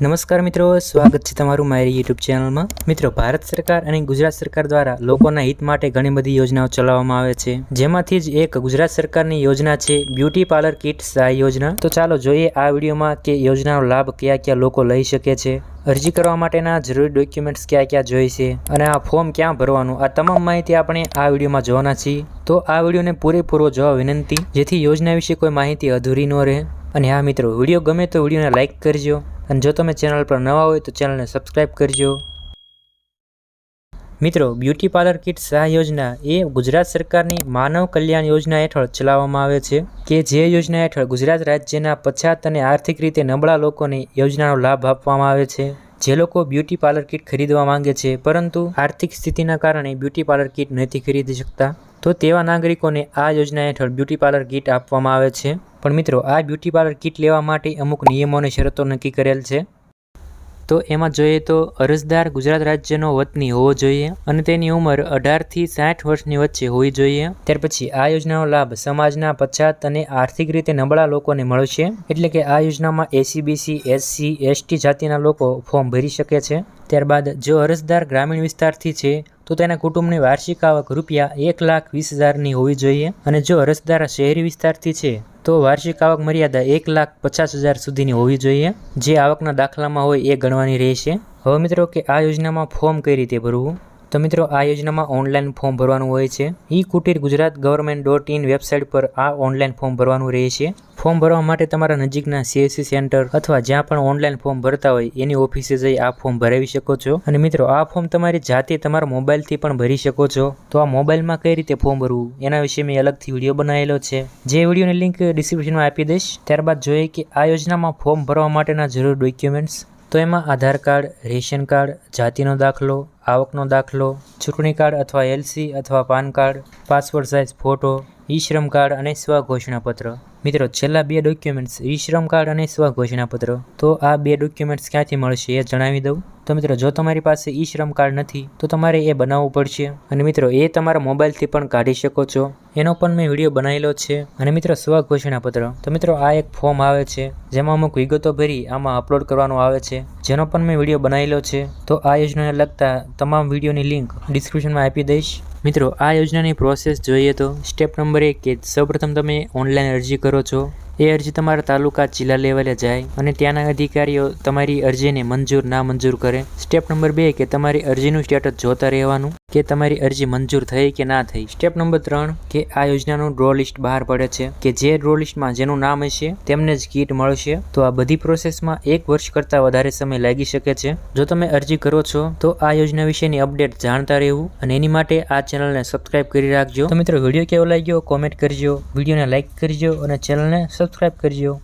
નમસ્કાર મિત્રો, સ્વાગત છે તમારું મારી યુટ્યુબ ચેનલમાં. મિત્રો, ભારત સરકાર અને ગુજરાત સરકાર દ્વારા લોકોના હિત માટે ઘણી બધી યોજનાઓ ચલાવવામાં આવે છે. જેમાંથી જ એક ગુજરાત સરકારની યોજના છે, બ્યુટી પાર્લર કિટ સહાય યોજના. તો ચાલો જોઈએ આ વિડીયોમાં કે યોજનાનો લાભ કયા કયા લોકો લઈ શકે છે. અરજી કરવા માટેના જરૂરી ડોક્યુમેન્ટ્સ ક્યાં ક્યાં જોઈશે અને આ ફોર્મ ક્યાં ભરવાનું. આ તમામ માહિતી આપણે આ વિડીયોમાં જોવાના છીએ. તો આ વિડીયોને પૂરેપૂરો જોવા વિનંતી. જેથી યોજના વિશે કોઈ માહિતી અધૂરી ન રહે. અને હા મિત્રો, વીડિયો ગમે તો વિડીયોને લાઇક કરજો. અને જો તમે ચેનલ પર નવા હોય તો ચેનલને સબસ્ક્રાઈબ કરજો. મિત્રો, બ્યુટી પાર્લર કિટ સહાય યોજના એ ગુજરાત સરકારની માનવ કલ્યાણ યોજના હેઠળ ચલાવવામાં આવે છે કે જે યોજના હેઠળ ગુજરાત રાજ્યના પછાત અને આર્થિક રીતે નબળા લોકોને યોજનાનો લાભ આપવામાં આવે છે. જે લોકો બ્યુટી પાર્લર કિટ ખરીદવા માંગે છે, પરંતુ આર્થિક સ્થિતિના કારણે બ્યુટી પાર્લર કિટ નથી ખરીદી શકતા. તો તેવા નાગરિકોને આ યોજના હેઠળ બ્યુટી પાર્લર કિટ આપવામાં આવે છે. પણ મિત્રો, આ બ્યુટી પાર્લર કિટ લેવા માટે અમુક નિયમો અને શરતો નક્કી કરેલ છે. તો એમાં જોઈએ તો, અરજદાર ગુજરાત રાજ્યનો વતની હોવો જોઈએ અને તેની ઉંમર અઢારથી સાઠ વર્ષની વચ્ચે હોવી જોઈએ. ત્યાર પછી આ યોજનાનો લાભ સમાજના પછાત અને આર્થિક રીતે નબળા લોકોને મળશે. એટલે કે આ યોજનામાં એસીબીસી એસસી એસટી જાતિના લોકો ફોર્મ ભરી શકે છે. ત્યારબાદ, જો અરજદાર ગ્રામીણ વિસ્તારથી છે તો તેના કુટુંબની વાર્ષિક આવક રૂપિયા એક લાખ વીસ હજારની હોવી જોઈએ. અને જો અરજદાર શહેરી વિસ્તારથી છે, તો વાર્ષિક આવક મર્યાદા એક લાખ પચાસ હજાર સુધીની હોવી જોઈએ. જે આવકના દાખલામાં હોય એ ગણવાની રહેશે. હવે મિત્રો કે આ યોજનામાં ફોર્મ કઈ રીતે ભરવું? તો મિત્રો, આ યોજનામાં ઓનલાઈન ફોર્મ ભરવાનું હોય છે. E Kutir Gujarat government dot in website પર આ ઓનલાઈન ફોર્મ ભરવાનું રહે છે ફોર્મ ભરવા માટે તમારા નજીકના સીએસસી સેન્ટર અથવા જ્યાં પણ ઓનલાઈન ફોર્મ ભરતા હોય, એની ઓફિસે જઈ આ ફોર્મ ભરાવી શકો છો. અને મિત્રો, આ ફોર્મ તમારી જાતે તમારા મોબાઈલથી પણ ભરી શકો છો. તો આ મોબાઈલમાં કઈ રીતે ફોર્મ ભરવું, એના વિશે મેં અલગથી વીડિયો બનાવેલો છે. જે વિડીયોની લિંક ડિસ્ક્રિપ્શનમાં આપી દઈશ. ત્યારબાદ જોઈએ કે આ યોજનામાં ફોર્મ ભરવા માટેના જરૂર ડોક્યુમેન્ટ્સ. તો એમાં આધાર કાર્ડ, રેશન કાર્ડ, જાતિનો દાખલો આવકનો દાખલો, ચૂંટણી કાર્ડ અથવા એલસી અથવા PAN card passport size photo e Shram card અને સ્વઘોષણાપત્ર. મિત્રો, છેલ્લા બે ડોક્યુમેન્ટ્સ ઈ શ્રમ કાર્ડ અને સ્વઘોષણાપત્ર. તો આ બે ડોક્યુમેન્ટ્સ ક્યાંથી મળશે એ જણાવી દઉં. તો મિત્રો, જો તમારી પાસે ઈ શ્રમ કાર્ડ નથી, તો તમારે એ બનાવવું પડશે. અને મિત્રો, એ તમારા મોબાઈલથી પણ કાઢી શકો છો. એનો પણ મેં વીડિયો બનાવેલો છે. અને મિત્રો, સ્વઘોષણાપત્ર. તો મિત્રો, આ એક ફોર્મ આવે છે, જેમાં અમુક વિગતો ભરી આમાં અપલોડ કરવાનું આવે છે. જેનો પણ મેં વીડિયો બનાવેલો છે. તો આ યોજનાને લગતા તમામ વિડીયોની લિંક ડિસ્ક્રિપ્શનમાં આપી દઈશ. મિત્રો, આ યોજનાની પ્રોસેસ જોઈએ તો સ્ટેપ નંબર એક કે સૌપ્રથમ તમે ઓનલાઈન અરજી કરો છો. એ અરજી તમારા તાલુકા જિલ્લા લેવલે જાય અને ત્યાંના અધિકારીઓ તમારી અરજીને મંજૂર ના મંજૂર કરે. સ્ટેપ નંબર બે કે તમારી અરજીનું સ્ટેટસ જોતા રહેવાનું. કે તમારી અરજી મંજૂર થઈ કે ના થઈ. સ્ટેપ નંબર ત્રણ, કે આ યોજનાનું ડ્રો લિસ્ટ બહાર પડે છે. કે જે ડ્રો લિસ્ટમાં જેનું નામ હશે, તેમને જ કીટ મળશે. તો આ બધી પ્રોસેસમાં એક વર્ષ કરતાં વધારે સમય લાગી શકે છે. જો તમે અરજી કરો છો, તો આ યોજના વિશેની અપડેટ જાણતા રહેવું અને એની માટે આ ચેનલને સબસ્ક્રાઇબ કરી રાખજો. તો મિત્રો, વીડિયો કેવો લાગ્યો? કોમેન્ટ કરજો. વિડીયોને લાઇક કરજો અને ચેનલને સબસ્ક્રાઇબ કરજો.